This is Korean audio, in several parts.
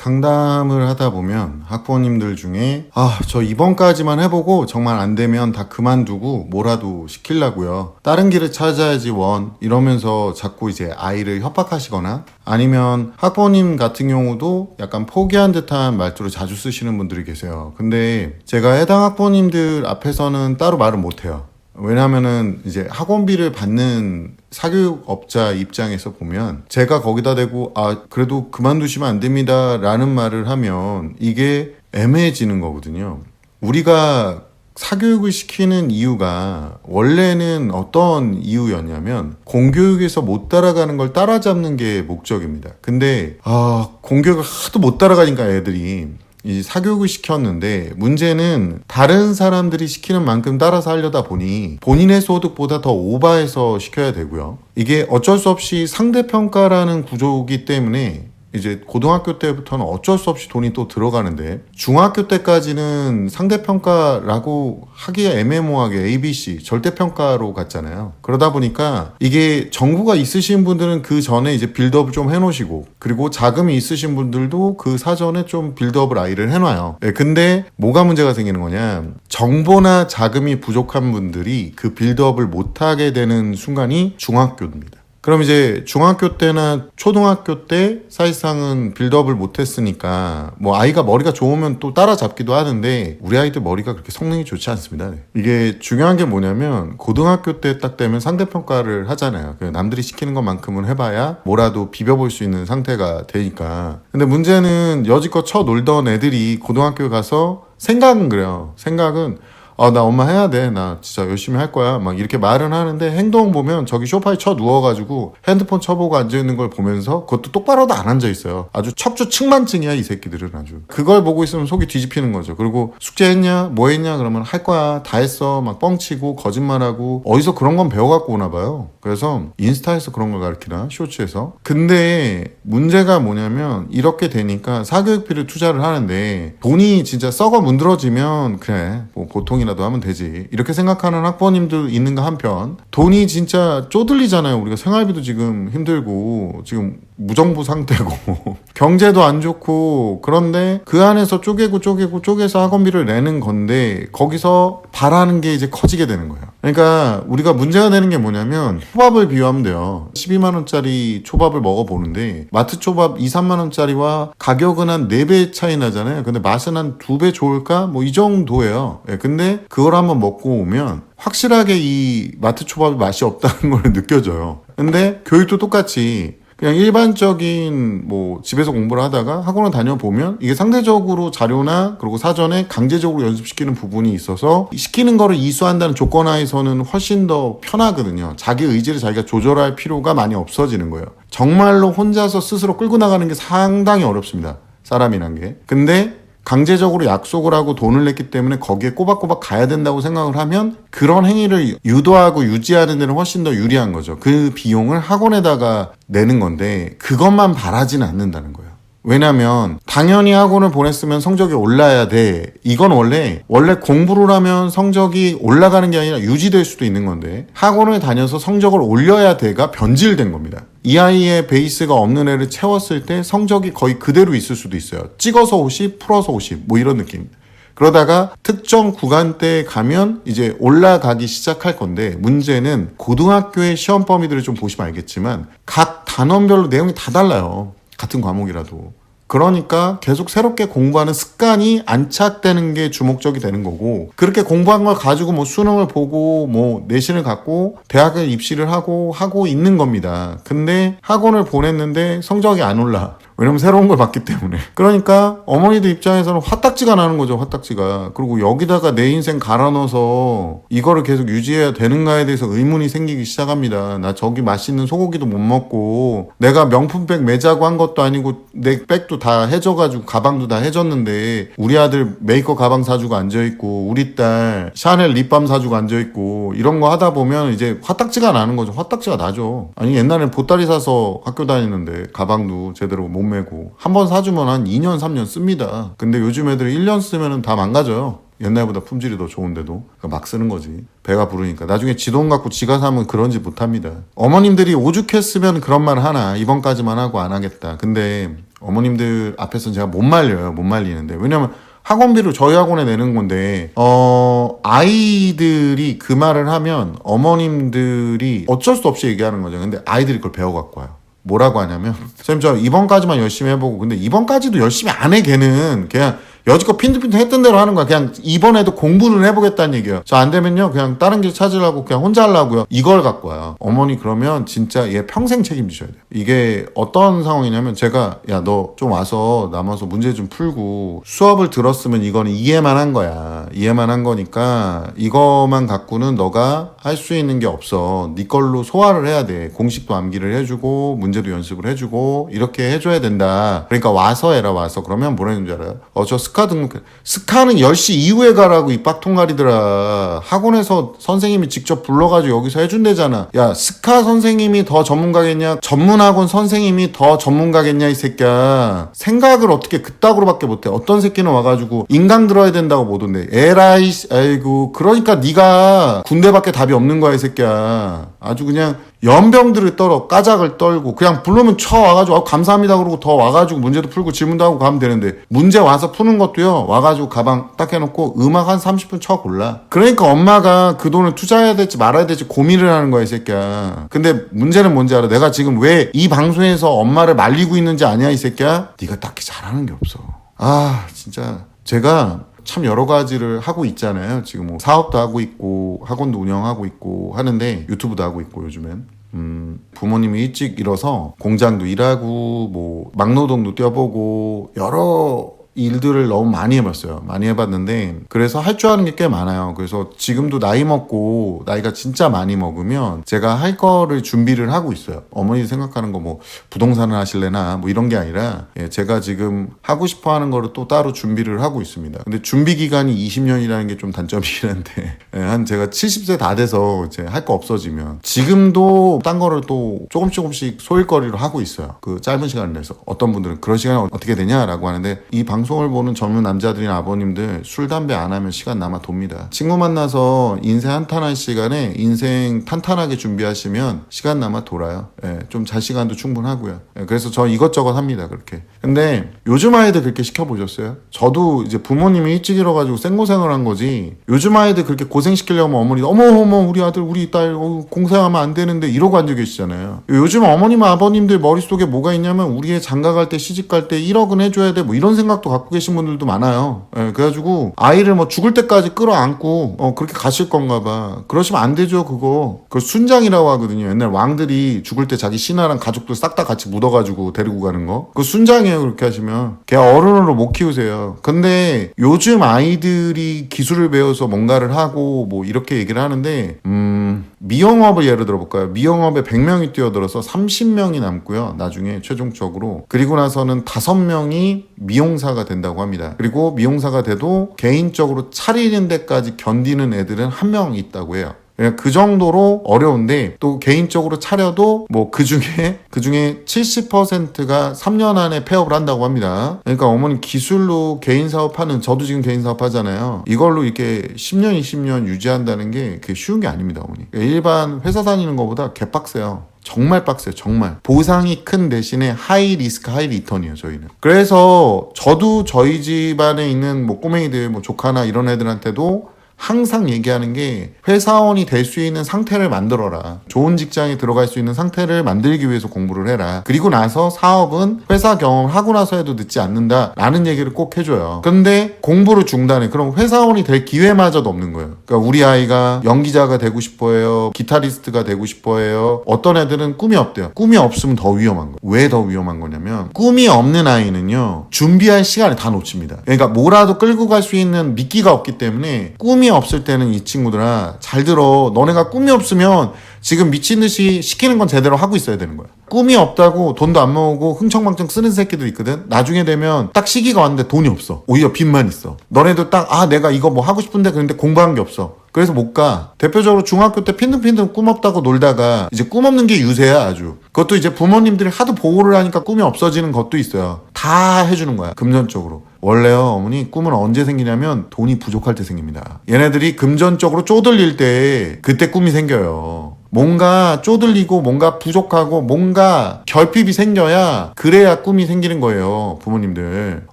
상담을 하다 보면 학부모님들 중에 아, 저 이번까지만 해보고 정말 안 되면 다 그만두고 뭐라도 시키려고요. 다른 길을 찾아야지 원 이러면서 자꾸 이제 아이를 협박하시거나 아니면 학부모님 같은 경우도 약간 포기한 듯한 말투를 자주 쓰시는 분들이 계세요. 근데 제가 해당 학부모님들 앞에서는 따로 말을 못 해요. 왜냐하면은 이제 학원비를 받는 사교육업자 입장에서 보면 제가 거기다 대고 아 그래도 그만두시면 안 됩니다라는 말을 하면 이게 애매해지는 거거든요. 우리가 사교육을 시키는 이유가 원래는 어떤 이유였냐면 공교육에서 못 따라가는 걸 따라잡는 게 목적입니다. 근데 아 공교육을 하도 못 따라가니까 애들이 이 사교육을 시켰는데 문제는 다른 사람들이 시키는 만큼 따라서 하려다 보니 본인의 소득보다 더 오바해서 시켜야 되고요. 이게 어쩔 수 없이 상대평가라는 구조이기 때문에 이제 고등학교 때부터는 어쩔 수 없이 돈이 또 들어가는데 중학교 때까지는 상대평가라고 하기가 애매모호하게 ABC 절대평가로 갔잖아요. 그러다 보니까 이게 정보가 있으신 분들은 그 전에 이제 빌드업을 좀 해놓으시고 그리고 자금이 있으신 분들도 그 사전에 좀 빌드업을 아이를 해놔요. 예, 근데 뭐가 문제가 생기는 거냐 정보나 자금이 부족한 분들이 그 빌드업을 못하게 되는 순간이 중학교입니다. 그럼 이제 중학교 때나 초등학교 때 사실상은 빌드업을 못했으니까 뭐 아이가 머리가 좋으면 또 따라잡기도 하는데 우리 아이들 머리가 그렇게 성능이 좋지 않습니다. 이게 중요한 게 뭐냐면 고등학교 때 딱 되면 상대평가를 하잖아요. 그 남들이 시키는 것만큼은 해봐야 뭐라도 비벼볼 수 있는 상태가 되니까. 근데 문제는 여지껏 쳐 놀던 애들이 고등학교 가서 생각은 그래요. 생각은 아, 나 엄마 해야 돼. 나 진짜 열심히 할 거야. 막 이렇게 말은 하는데 행동 보면 저기 소파에 쳐 누워가지고 핸드폰 쳐보고 앉아있는 걸 보면서 그것도 똑바로도 안 앉아있어요. 아주 척추 측만증이야, 이 새끼들은 아주. 그걸 보고 있으면 속이 뒤집히는 거죠. 그리고 숙제했냐? 뭐 했냐? 그러면 할 거야. 다 했어. 막 뻥치고 거짓말하고 어디서 그런 건 배워갖고 오나 봐요. 그래서 인스타에서 그런 걸 가르치나? 쇼츠에서. 근데 문제가 뭐냐면 이렇게 되니까 사교육비를 투자를 하는데 돈이 진짜 썩어 문드러지면 그래. 뭐 보통이나 이라도 하면 되지. 이렇게 생각하는 학부모님들 있는가 한편 돈이 진짜 쪼들리잖아요. 우리가 생활비도 지금 힘들고 지금 무정부 상태고 경제도 안 좋고 그런데 그 안에서 쪼개고 쪼개고 쪼개서 학원비를 내는 건데 거기서 바라는 게 이제 커지게 되는 거예요. 그러니까 우리가 문제가 되는 게 뭐냐면 초밥을 비유하면 돼요. 12만 원짜리 초밥을 먹어 보는데 마트 초밥 2, 3만 원짜리와 가격은 한 4배 차이 나잖아요. 근데 맛은 한 2배 좋을까? 뭐 이 정도예요. 예, 근데 그걸 한번 먹고 오면 확실하게 이 마트 초밥의 맛이 없다는 걸 느껴져요. 근데 교육도 똑같이 그냥 일반적인 뭐 집에서 공부를 하다가 학원을 다녀보면 이게 상대적으로 자료나 그리고 사전에 강제적으로 연습시키는 부분이 있어서 시키는 거를 이수한다는 조건 하에서는 훨씬 더 편하거든요. 자기 의지를 자기가 조절할 필요가 많이 없어지는 거예요. 정말로 혼자서 스스로 끌고 나가는 게 상당히 어렵습니다. 사람이란 게. 근데 강제적으로 약속을 하고 돈을 냈기 때문에 거기에 꼬박꼬박 가야 된다고 생각을 하면 그런 행위를 유도하고 유지하는 데는 훨씬 더 유리한 거죠. 그 비용을 학원에다가 내는 건데 그것만 바라지는 않는다는 거예요. 왜냐면 당연히 학원을 보냈으면 성적이 올라야 돼. 이건 원래 원래 공부를 하면 성적이 올라가는 게 아니라 유지될 수도 있는 건데 학원을 다녀서 성적을 올려야 돼가 변질된 겁니다. 이 아이의 베이스가 없는 애를 채웠을 때 성적이 거의 그대로 있을 수도 있어요. 찍어서 50, 풀어서 50, 뭐 이런 느낌. 그러다가 특정 구간대에 가면 이제 올라가기 시작할 건데 문제는 고등학교의 시험 범위들을 좀 보시면 알겠지만 각 단원별로 내용이 다 달라요. 같은 과목이라도. 그러니까 계속 새롭게 공부하는 습관이 안착되는 게 주목적이 되는 거고 그렇게 공부한 걸 가지고 뭐 수능을 보고 뭐 내신을 갖고 대학을 입시를 하고 하고 있는 겁니다. 근데 학원을 보냈는데 성적이 안 올라. 왜냐면 새로운 걸 봤기 때문에. 그러니까 어머니들 입장에서는 화딱지가 나는 거죠, 화딱지가. 그리고 여기다가 내 인생 갈아 넣어서 이거를 계속 유지해야 되는가에 대해서 의문이 생기기 시작합니다. 나 저기 맛있는 소고기도 못 먹고 내가 명품백 매자고 한 것도 아니고 내 백도 다 해줘가지고 가방도 다 해줬는데 우리 아들 메이커 가방 사주고 앉아있고 우리 딸 샤넬 립밤 사주고 앉아있고 이런 거 하다 보면 이제 화딱지가 나는 거죠. 화딱지가 나죠. 아니 옛날엔 보따리 사서 학교 다니는데 가방도 제대로 못 메고 한 번 사주면 한 2년 3년 씁니다. 근데 요즘 애들이 1년 쓰면은 다 망가져요. 옛날보다 품질이 더 좋은데도 그러니까 막 쓰는 거지. 배가 부르니까 나중에 지 돈 갖고 지가 사면 그런지 못합니다. 어머님들이 오죽했으면 그런 말 하나 이번까지만 하고 안 하겠다. 근데 어머님들 앞에서는 제가 못 말려요. 못 말리는데 왜냐면 학원비를 저희 학원에 내는 건데 어 아이들이 그 말을 하면 어머님들이 어쩔 수 없이 얘기하는 거죠. 근데 아이들이 그걸 배워 갖고 와요. 뭐라고 하냐면 선생님 저 이번까지만 열심히 해보고 근데 이번까지도 열심히 안 해 걔는. 그냥 여지껏 핀드핀드 했던 대로 하는 거야. 그냥 이번에도 공부는 해보겠다는 얘기예요. 저 안 되면요. 그냥 다른 길 찾으려고 그냥 혼자 하려고요. 이걸 갖고 와요. 어머니 그러면 진짜 얘 평생 책임지셔야 돼요. 이게 어떤 상황이냐면 제가 야 너 좀 와서 남아서 문제 좀 풀고 수업을 들었으면 이거는 이해만 한 거야. 이해만 한 거니까 이거만 갖고는 너가 할 수 있는 게 없어. 네 걸로 소화를 해야 돼. 공식도 암기를 해주고 문제도 연습을 해주고 이렇게 해줘야 된다. 그러니까 와서 해라. 와서. 그러면 뭐라는 줄 알아요? 어저 스카 등록. 스카는 10시 이후에 가라고 이 빡통가리들아 학원에서 선생님이 직접 불러가지고 여기서 해준대잖아. 야 스카 선생님이 더 전문가겠냐? 전문학원 선생님이 더 전문가겠냐 이 새끼야. 생각을 어떻게 그따구로밖에 못해. 어떤 새끼는 와가지고 인강 들어야 된다고 못 온대. 에라이 씨, 아이고. 그러니까 네가 군대밖에 답이 없는 거야 이 새끼야. 아주 그냥 연병들을 떨어 까작을 떨고 그냥 부르면 쳐 와가지고 아, 감사합니다 그러고 더 와가지고 문제도 풀고 질문도 하고 가면 되는데 문제 와서 푸는 것도요. 와가지고 가방 딱 해놓고 음악 한 30분 쳐 골라. 그러니까 엄마가 그 돈을 투자해야 될지 말아야 될지 고민을 하는 거야 이 새끼야. 근데 문제는 뭔지 알아? 내가 지금 왜 이 방송에서 엄마를 말리고 있는지 아냐 이 새끼야? 네가 딱히 잘하는 게 없어. 아 진짜. 제가 참 여러 가지를 하고 있잖아요. 지금 뭐 사업도 하고 있고 학원도 운영하고 있고 하는데 유튜브도 하고 있고 요즘엔 음, 부모님이 일찍 일어서 공장도 일하고 뭐 막노동도 뛰어보고 여러 일들을 너무 많이 해봤어요. 많이 해봤는데 그래서 할 줄 아는 게 꽤 많아요. 그래서 지금도 나이 먹고 나이가 진짜 많이 먹으면 제가 할 거를 준비를 하고 있어요. 어머니 생각하는 거 뭐 부동산을 하실래나 뭐 이런 게 아니라 예, 제가 지금 하고 싶어 하는 거를 또 따로 준비를 하고 있습니다. 근데 준비 기간이 20년이라는 게 좀 단점이긴 한데 예, 한 제가 70세 다 돼서 이제 할 거 없어지면 지금도 딴 거를 또 조금씩 조금씩 소일거리로 하고 있어요. 그 짧은 시간을 내서 어떤 분들은 그런 시간이 어떻게 되냐라고 하는데 이 방송 을 보는 젊은 남자들이나 아버님들 술 담배 안 하면 시간 남아 돕니다. 친구 만나서 인생 한탄할 시간에 인생 탄탄하게 준비하시면 시간 남아 돌아요. 예, 좀잘 시간도 충분하고요. 예, 그래서 저 이것저것 합니다. 그렇게. 근데 요즘 아이들 그렇게 시켜 보셨어요? 저도 이제 부모님이 일찍 일어가지고 생고생을 한 거지. 요즘 아이들 그렇게 고생 시키려면 어머니 어머 어머 우리 아들 우리 딸 어, 공생하면 안 되는데 이러고 앉아 계시잖아요. 요즘 어머님 아버님들 머릿속에 뭐가 있냐면 우리 애 장가 갈 때 시집 갈 때 1억은 해줘야 돼 뭐 이런 생각도 갖고 계신 분들도 많아요. 예, 그래가지고 아이를 뭐 죽을 때까지 끌어안고 어 그렇게 가실 건가 봐. 그러시면 안 되죠 그거. 그 순장이라고 하거든요. 옛날 왕들이 죽을 때 자기 신하랑 가족들 싹 다 같이 묻어가지고 데리고 가는 거. 그 순장이에요 그렇게 하시면. 걔 어른으로 못 키우세요. 근데 요즘 아이들이 기술을 배워서 뭔가를 하고 뭐 이렇게 얘기를 하는데 음 미용업을 예를 들어 볼까요? 미용업에 100명이 뛰어들어서 30명이 남고요. 나중에 최종적으로 그리고 나서는 5명이 미용사가 된다고 합니다. 그리고 미용사가 돼도 개인적으로 차리는 데까지 견디는 애들은 한 명 있다고 해요. 그냥 그 정도로 어려운데 또 개인적으로 차려도 뭐 그 중에 그 중에 70%가 3년 안에 폐업을 한다고 합니다. 그러니까 어머니 기술로 개인 사업하는 저도 지금 개인 사업하잖아요. 이걸로 이렇게 10년 20년 유지한다는 게 그게 쉬운 게 아닙니다, 어머니. 일반 회사 다니는 것보다 개빡세요. 정말 빡세요, 정말. 보상이 큰 대신에 하이 리스크, 하이 리턴이에요, 저희는. 그래서 저도 저희 집안에 있는 뭐 꼬맹이들, 뭐 조카나 이런 애들한테도 항상 얘기하는 게 회사원이 될 수 있는 상태를 만들어라. 좋은 직장에 들어갈 수 있는 상태를 만들기 위해서 공부를 해라. 그리고 나서 사업은 회사 경험을 하고 나서 해도 늦지 않는다. 라는 얘기를 꼭 해줘요. 근데 공부를 중단해. 그럼 회사원이 될 기회마저도 없는 거예요. 그러니까 우리 아이가 연기자가 되고 싶어 해요. 기타리스트가 되고 싶어 해요. 어떤 애들은 꿈이 없대요. 꿈이 없으면 더 위험한 거예요. 왜 더 위험한 거냐면 꿈이 없는 아이는요. 준비할 시간을 다 놓칩니다. 그러니까 뭐라도 끌고 갈 수 있는 미끼가 없기 때문에 꿈이 없을 때는 이 친구들아 잘 들어 너네가 꿈이 없으면 지금 미친 듯이 시키는 건 제대로 하고 있어야 되는 거야 꿈이 없다고 돈도 안 모으고 흥청망청 쓰는 새끼들 있거든 나중에 되면 딱 시기가 왔는데 돈이 없어 오히려 빚만 있어 너네도 딱 아 내가 이거 뭐 하고 싶은데 그런데 공부한 게 없어 그래서 못 가. 대표적으로 중학교 때 핀둥핀둥 꿈 없다고 놀다가 이제 꿈 없는 게 유세야 아주. 그것도 이제 부모님들이 하도 보호를 하니까 꿈이 없어지는 것도 있어요. 다 해주는 거야 금전적으로. 원래요 어머니 꿈은 언제 생기냐면 돈이 부족할 때 생깁니다. 얘네들이 금전적으로 쪼들릴 때 그때 꿈이 생겨요. 뭔가 쪼들리고 뭔가 부족하고 뭔가 결핍이 생겨야 그래야 꿈이 생기는 거예요 부모님들.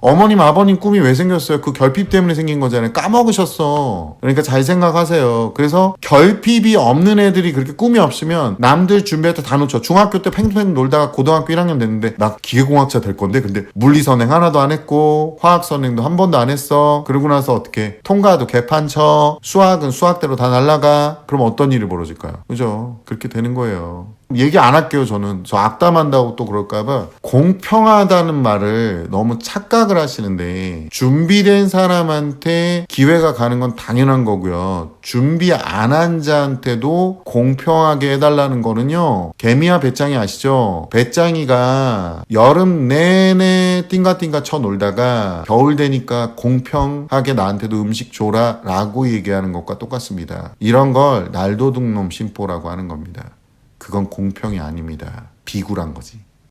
어머님 아버님 꿈이 왜 생겼어요? 그 결핍 때문에 생긴 거잖아요. 까먹으셨어. 그러니까 잘 생각하세요. 그래서 결핍이 없는 애들이 그렇게 꿈이 없으면 남들 준비할 때다 놓쳐. 중학교 때 팽팽 놀다가 고등학교 1학년 됐는데 나 기계공학자 될 건데 근데 물리선행 하나도 안 했고 화학 선행도 한 번도 안 했어. 그러고 나서 어떻게? 통과도 개판 쳐. 수학은 수학대로 다 날라가. 그럼 어떤 일이 벌어질까요? 그죠? 그렇게 되는 거예요 얘기 안 할게요 저는. 저 악담한다고 또 그럴까봐 공평하다는 말을 너무 착각을 하시는데 준비된 사람한테 기회가 가는 건 당연한 거고요. 준비 안 한 자한테도 공평하게 해달라는 거는요 개미와 배짱이 아시죠? 배짱이가 여름 내내 띵가띵가 쳐 놀다가 겨울 되니까 공평하게 나한테도 음식 줘라 라고 얘기하는 것과 똑같습니다. 이런 걸 날도둑놈 심보라고 하는 겁니다 그건 공평이 아닙니다. 비굴한 거지.